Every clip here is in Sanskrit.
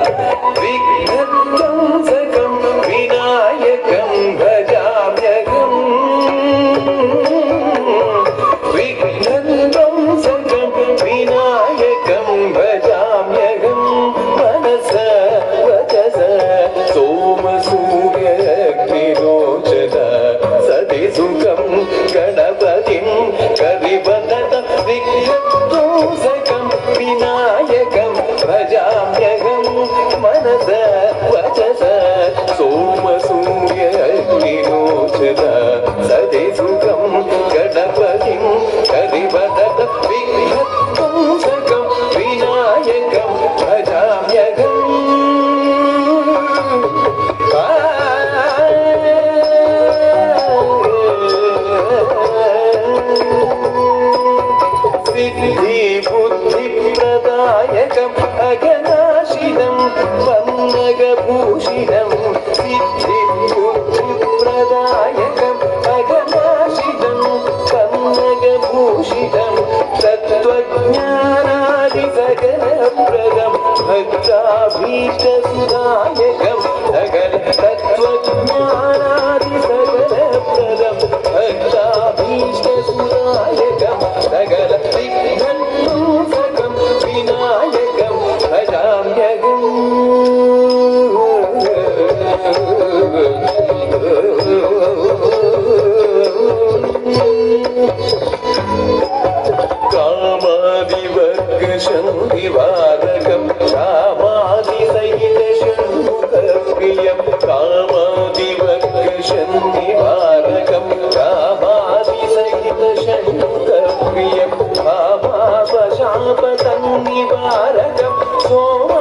खिलं विनायकं भजाम्यहम्। विखिलं विनायकं भजाम्यहम्। मनस वचस सोमसूर्य भूषितं विद्युत् प्रदायकम् अगनाषितं कन्दगभूषितं तत्त्वज्ञानादिभगनप्रदं शनिवारकं कामादि सहित शङ्कु करुप्रियं कामादिभ शनिवारकं कामादि सोम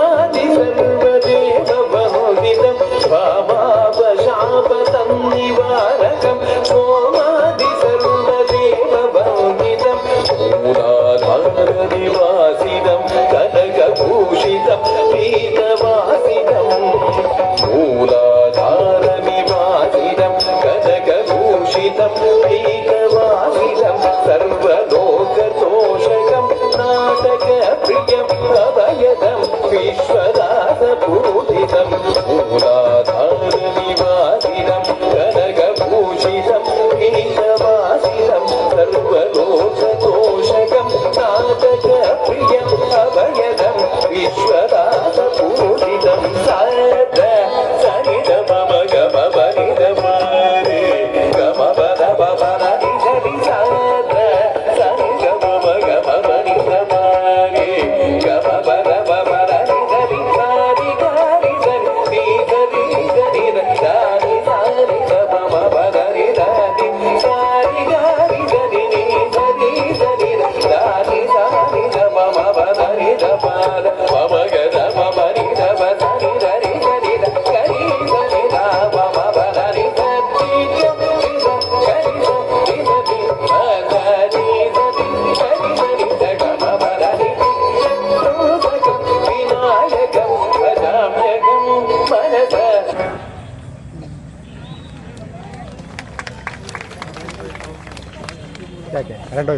ഓക്കെ രണ്ടു